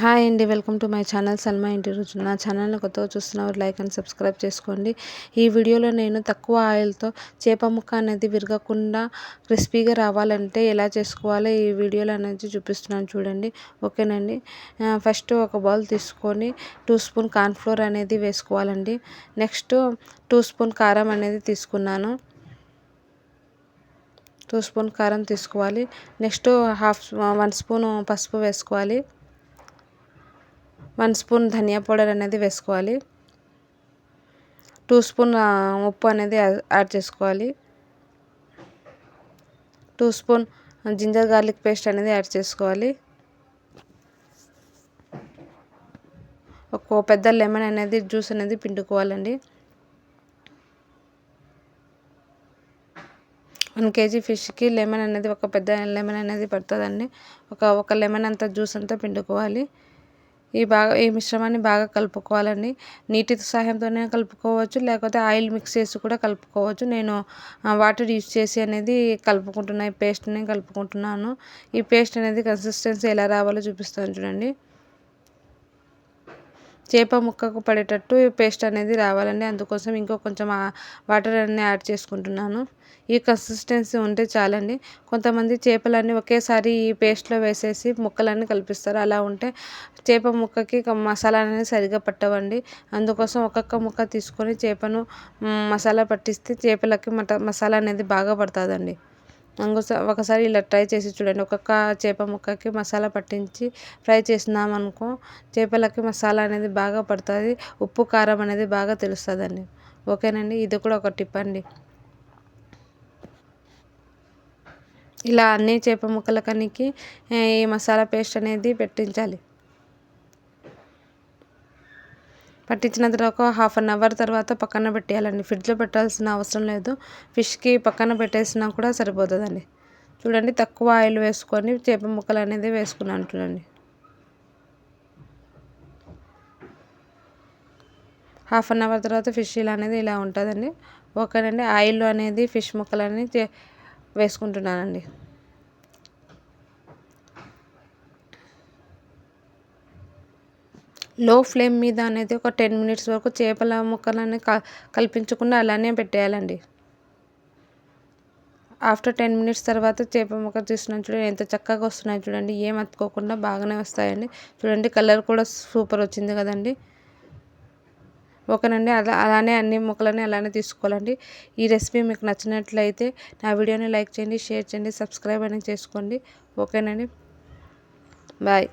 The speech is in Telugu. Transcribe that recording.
హాయ్ అండి welcome to my channel Salma ఇంటి రుచి నా ఛానల్ని కొత్తగా చూస్తున్నవారు లైక్ అండ్ సబ్స్క్రైబ్ చేసుకోండి. ఈ వీడియోలో నేను తక్కువ ఆయిల్తో చేప ముక్క అనేది విరగకుండా క్రిస్పీగా రావాలంటే ఎలా చేసుకోవాలో ఈ వీడియోలో అనేది చూపిస్తున్నాను చూడండి. ఓకేనండి? ఫస్ట్ ఒక బౌల్ తీసుకొని టూ స్పూన్ కార్న్ఫ్లోర్ అనేది వేసుకోవాలండి. నెక్స్ట్ టూ స్పూన్ కారం అనేది తీసుకున్నాను. టూ స్పూన్ కారం తీసుకోవాలి. నెక్స్ట్ హాఫ్ వన్ స్పూన్ పసుపు వేసుకోవాలి. వన్ స్పూన్ ధనియా పౌడర్ అనేది వేసుకోవాలి. టూ స్పూన్ ఉప్పు అనేది యాడ్ చేసుకోవాలి. Two spoon ginger garlic paste అనేది యాడ్ చేసుకోవాలి. ఒక పెద్ద లెమన్ అనేది జ్యూస్ అనేది పిండుకోవాలండి. వన్ కేజీ ఫిష్కి లెమన్ అనేది ఒక పెద్ద లెమన్ అనేది పడుతుందండి. ఒక ఒక లెమన్ అంతా జ్యూస్ అంతా పిండుకోవాలి. ఈ బాగా ఈ మిశ్రమాన్ని బాగా కలుపుకోవాలండి. నీటి సహాయంతోనే కలుపుకోవచ్చు లేకపోతే ఆయిల్ మిక్స్ చేసి కూడా కలుపుకోవచ్చు. నేను వాటర్ యూజ్ చేసి అనేది కలుపుకుంటున్నాను ఈ పేస్ట్ని కలుపుకుంటున్నాను. ఈ పేస్ట్ అనేది కన్సిస్టెన్సీ ఎలా రావాలో చూపిస్తాను చూడండి. చేప ముక్కకు పడేటట్టు పేస్ట్ అనేది రావాలండి. అందుకోసం ఇంకో కొంచెం వాటర్ అన్నీ యాడ్ చేసుకుంటున్నాను. ఈ కన్సిస్టెన్సీ ఉంటే చాలండి. కొంతమంది చేపలన్నీ ఒకేసారి ఈ పేస్ట్లో వేసేసి ముక్కలన్నీ కలిపిస్తారు. అలా ఉంటే చేప ముక్కకి మసాలా అనేది సరిగ్గా పట్టవండి. అందుకోసం ఒక్కొక్క ముక్క తీసుకొని చేపను మసాలా పట్టిస్తే చేపలకి మసాలా అనేది బాగా పడుతుందండి. ఒకసారి ఇలా ట్రై చేసి చూడండి. ఒక్కొక్క చేప ముక్కకి మసాలా పట్టించి ఫ్రై చేసినాం అనుకో చేపలకి మసాలా అనేది బాగా పడుతుంది ఉప్పు కారం అనేది బాగా తెలుస్తుందండి. ఓకేనండి? ఇది కూడా ఒక టిప్ అండి. ఇలా అన్ని చేప ముక్కల కనికి ఈ మసాలా పేస్ట్ అనేది పెట్టించాలి. పట్టించిన తర్వాత హాఫ్ అన్ అవర్ తర్వాత పక్కన పెట్టేయాలండి. ఫ్రిడ్జ్లో పెట్టాల్సిన అవసరం లేదు. ఫిష్కి పక్కన పెట్టేసినా కూడా సరిపోతుందండి. చూడండి తక్కువ ఆయిల్ వేసుకొని చేప ముక్కలు అనేది వేసుకున్నాను చూడండి. హాఫ్ అన్ అవర్ తర్వాత ఫిష్ ఇలా అనేది ఇలా ఉంటుందండి. ఓకేనండి ఆయిల్ అనేది ఫిష్ ముక్కలు అనేది వేసుకుంటున్నానండి. లో ఫ్లేమ్ మీద అనేది ఒక టెన్ మినిట్స్ వరకు చేపల ముక్కలని కల్పించకుండా అలానే పెట్టేయాలండి. ఆఫ్టర్ టెన్ మినిట్స్ తర్వాత చేప ముక్క తీస్తున్నాను చూడండి ఎంత చక్కగా వస్తున్నాయి చూడండి ఏం అతుకోకుండా బాగానే వస్తాయండి. చూడండి కలర్ కూడా సూపర్ వచ్చింది కదండి. ఓకేనండి అలా అలానే అన్ని ముక్కలని అలానే తీసుకోవాలండి. ఈ రెసిపీ మీకు నచ్చినట్లయితే నా వీడియోని లైక్ చేయండి షేర్ చేయండి సబ్స్క్రైబ్ అనేది చేసుకోండి. ఓకేనండి. బాయ్.